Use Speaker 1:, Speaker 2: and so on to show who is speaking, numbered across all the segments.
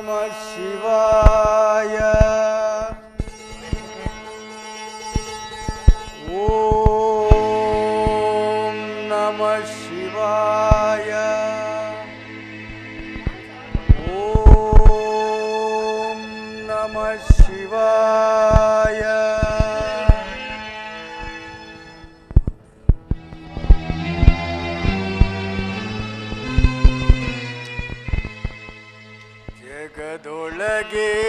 Speaker 1: नमः शिवाय। लगे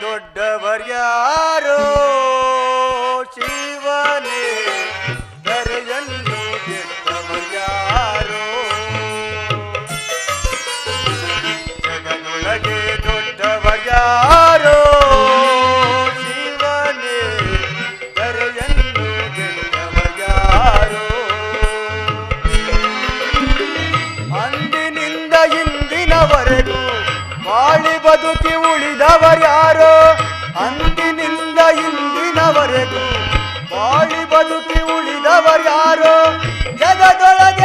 Speaker 1: ದೊಡ್ಡವರ್ಯಾ ಬದುಕಿ ಉಳಿದವರ್ಯಾರು ಅಂದಿನಿಂದ ಇಂದಿನವರೆಗೂ ಬಾಳಿ ಬದುಕಿ ಉಳಿದವರ್ಯಾರು ಜಗದೊಳಗೆ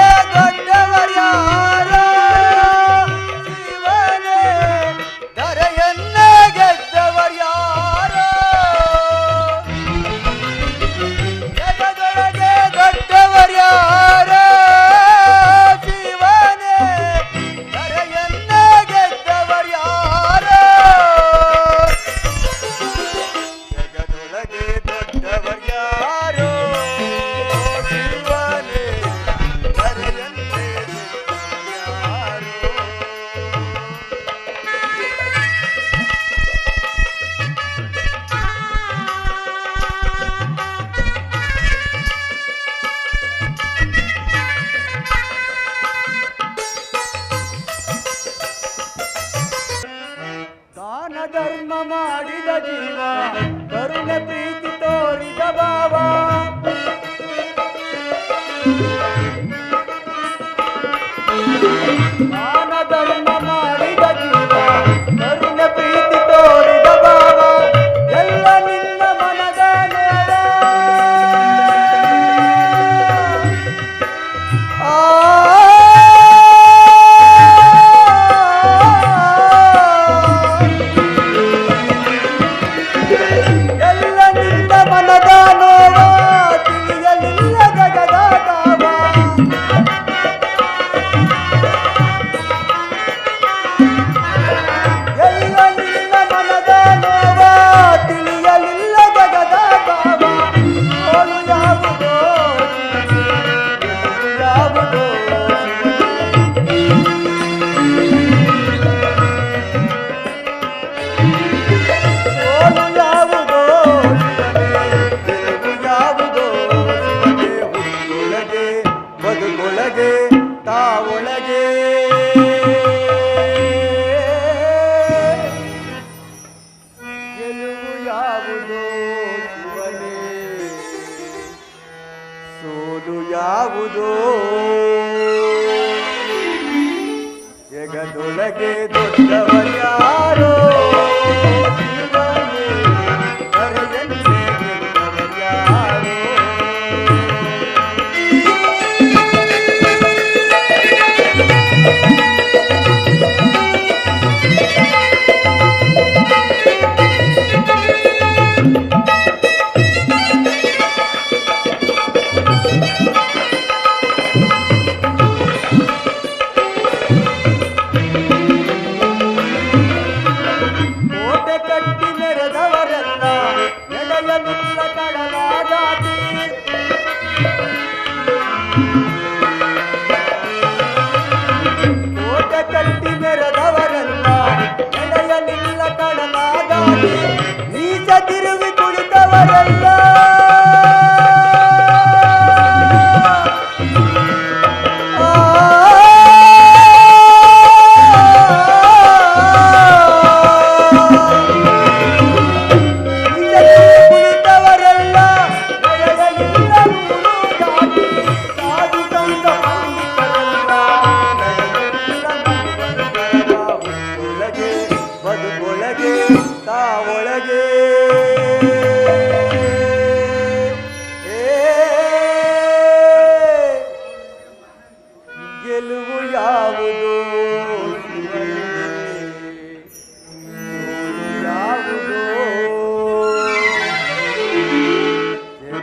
Speaker 1: Bhagavan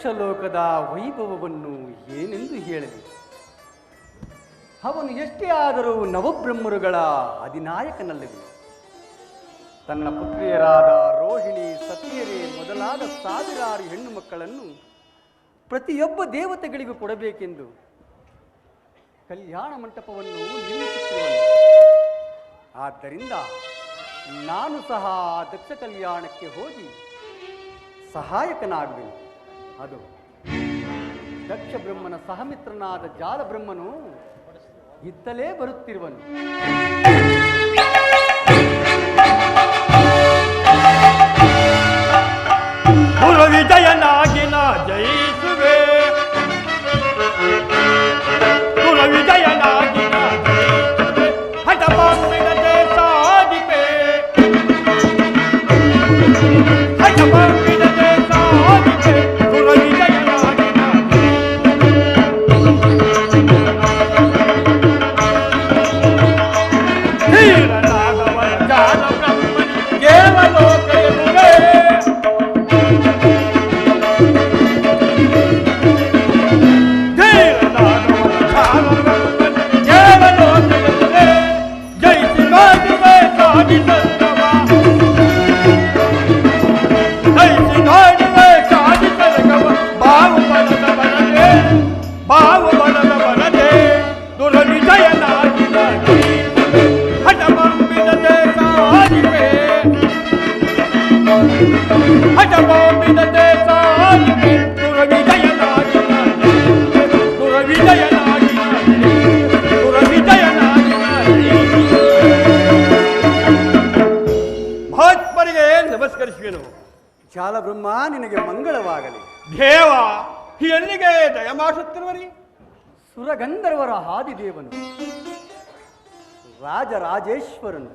Speaker 1: ದಕ್ಷಲೋಕದ ವೈಭವವನ್ನು ಏನೆಂದು ಹೇಳಲಿ? ಅವನು ಎಷ್ಟೇ ಆದರೂ ನವಬ್ರಹ್ಮರುಗಳ ಅಧಿನಾಯಕನಲ್ಲವೇ? ತನ್ನ ಪುತ್ರಿಯರಾದ ರೋಹಿಣಿ ಸತಿಯರೇ ಮೊದಲಾದ ಸಾವಿರಾರು ಹೆಣ್ಣು ಮಕ್ಕಳನ್ನು ಪ್ರತಿಯೊಬ್ಬ ದೇವತೆಗಳಿಗೂ ಕೊಡಬೇಕೆಂದು ಕಲ್ಯಾಣ ಮಂಟಪವನ್ನು ನಿರ್ಮಿಸುತ್ತಿರುವನು. ಆದ್ದರಿಂದ ನಾನು ಸಹ ದಕ್ಷ ಕಲ್ಯಾಣಕ್ಕೆ ಹೋಗಿ ಸಹಾಯಕನಾಗುವೆನು. ಅದು. ದಕ್ಷ ಬ್ರಹ್ಮನ ಸಹಮಿತ್ರನಾದ ಜಾಲಬ್ರಹ್ಮನು ಇತ್ತಲೇ ಬರುತ್ತಿರುವನು.
Speaker 2: ವಿಜಯನಾಗಿನ ಜಯಿಸುವೆ. ಪುರ ವಿಜಯನಾಗಿ
Speaker 1: ಜಾಲಬ್ರಹ್ಮ ನಿನಗೆ ಮಂಗಳವಾಗಲಿ.
Speaker 2: ದೇವ ಎಲ್ಲಿಗೆ ದಯಮಾಡುತ್ತಿರುವರಿ
Speaker 1: ಸುರಗಂಧರ್ವರ ಹಾದಿದೇವನು ರಾಜರಾಜೇಶ್ವರನು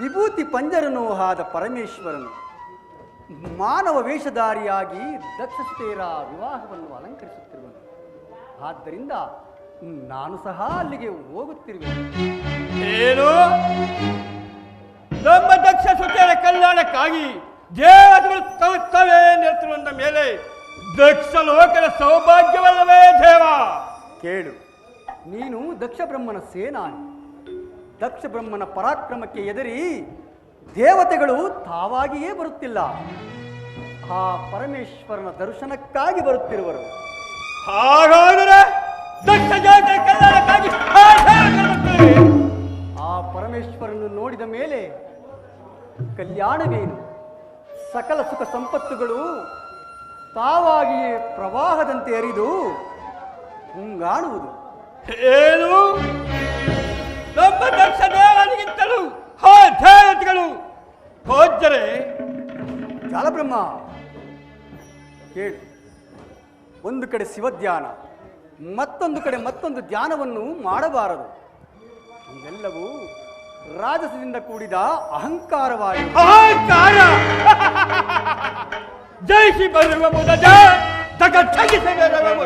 Speaker 1: ವಿಭೂತಿ ಪಂಜರನು ಆದ ಪರಮೇಶ್ವರನು ಮಾನವ ವೇಷಧಾರಿಯಾಗಿ ದಕ್ಷತೇರ ವಿವಾಹವನ್ನು ಅಲಂಕರಿಸುತ್ತಿರುವನು. ಆದ್ದರಿಂದ ನಾನು ಸಹ ಅಲ್ಲಿಗೆ ಹೋಗುತ್ತಿರುವೆ
Speaker 2: ಏನು? ನಮ್ಮ ದಕ್ಷ ಸುತ್ತೇರ ಕಲ್ಯಾಣಕ್ಕಾಗಿ ದೇವತೆಗಳು ತವತ್ತವೇ ನಿಂತಿರುವಂತ ಮೇಲೆ ದಕ್ಷ ಲೋಕದ ಸೌಭಾಗ್ಯವಲ್ಲವೇ ದೇವ?
Speaker 1: ಕೇಳು. ನೀನು ದಕ್ಷ ಬ್ರಹ್ಮನ ಸೇನಾನಿ. ದಕ್ಷ ಬ್ರಹ್ಮನ ಪರಾಕ್ರಮಕ್ಕೆ ಎದರಿ ದೇವತೆಗಳು ತಾವಾಗಿಯೇ ಬರುತ್ತಿಲ್ಲ. ಆ ಪರಮೇಶ್ವರನ ದರ್ಶನಕ್ಕಾಗಿ ಬರುತ್ತಿರುವರು.
Speaker 2: ಹಾಗಾದರೆ ದಕ್ಷ ಕಲ್ಯಾಣಕ್ಕಾಗಿ ಆ
Speaker 1: ಪರಮೇಶ್ವರನ್ನು ನೋಡಿದ ಮೇಲೆ ಕಲ್ಯಾಣವೇನು? ಸಕಲ ಸುಖ ಸಂಪತ್ತುಗಳು ತಾವಾಗಿಯೇ ಪ್ರವಾಹದಂತೆ ಅರಿದು ಮುಂಗಾಣುವುದು.
Speaker 2: ಏನು? ನಮ್ಮ ದಕ್ಷ ದೇವನಿಗಿಂತಲೂ ದೇವತೆಗಳು ಹೋದರೆ
Speaker 1: ಜಾಲಬ್ರಹ್ಮ ಕೇಳು. ಒಂದು ಕಡೆ ಶಿವಧ್ಯಾನ ಮತ್ತೊಂದು ಕಡೆ ಮತ್ತೊಂದು ಧ್ಯಾನವನ್ನು ಮಾಡಬಾರದು. ಇವೆಲ್ಲವೂ ರಾಜಸದಿಂದ ಕೂಡಿದ ಅಹಂಕಾರವಾಗಿ
Speaker 2: ಅಹಂಕಾರ ಜಯಿಸಿ ಬರುವ ಮುದಜ ತಗ ತಗಿಸಿ ಬರುವ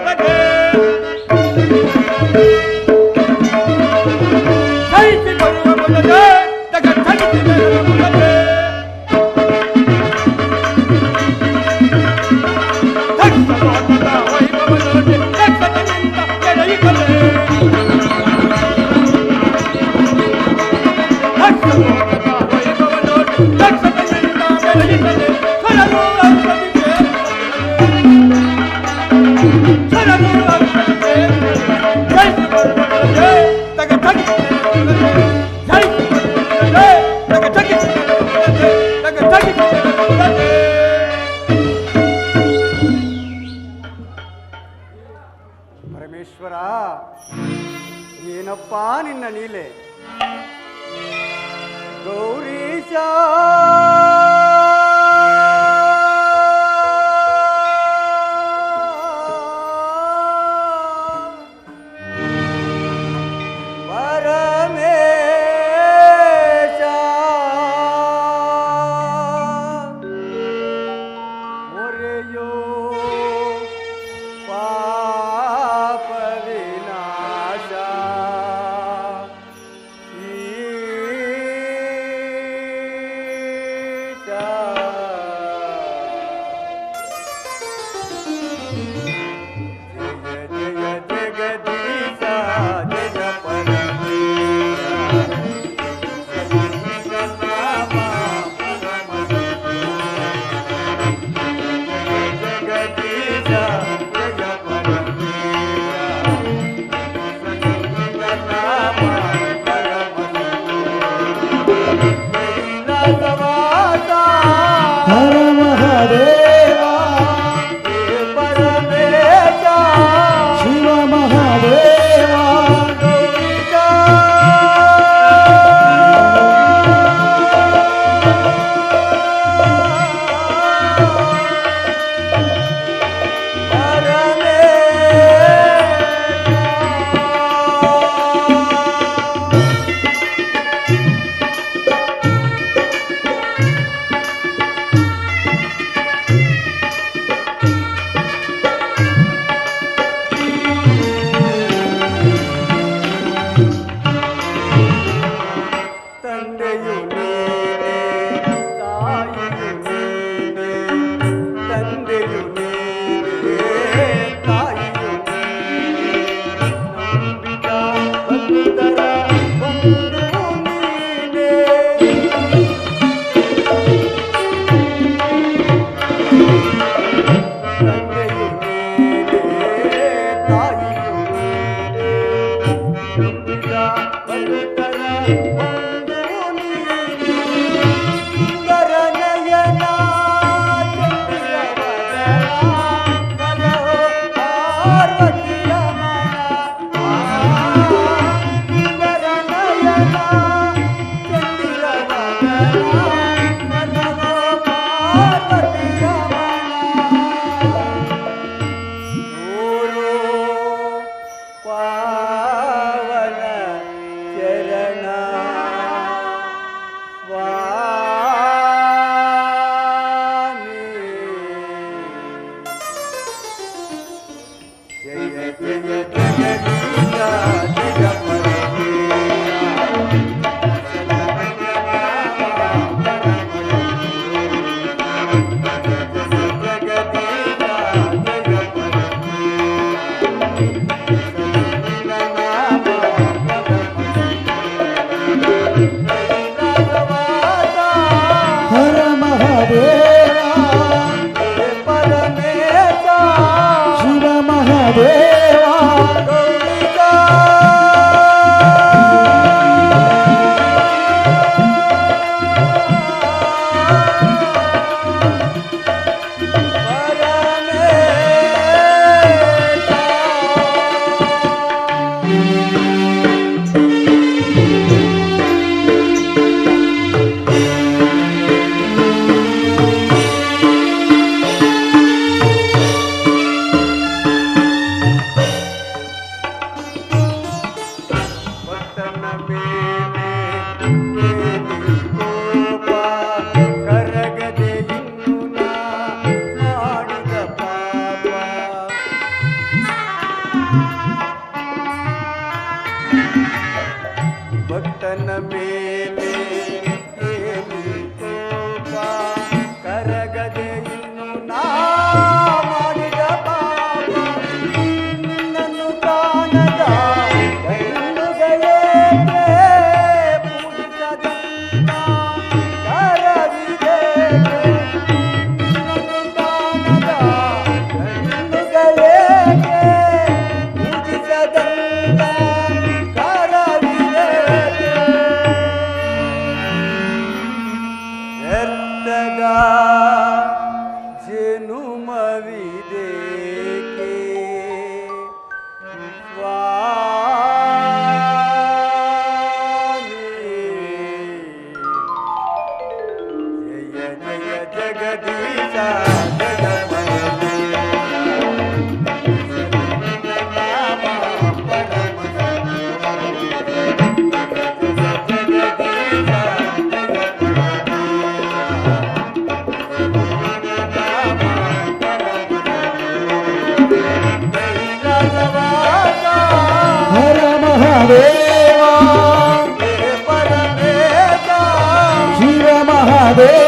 Speaker 1: amor.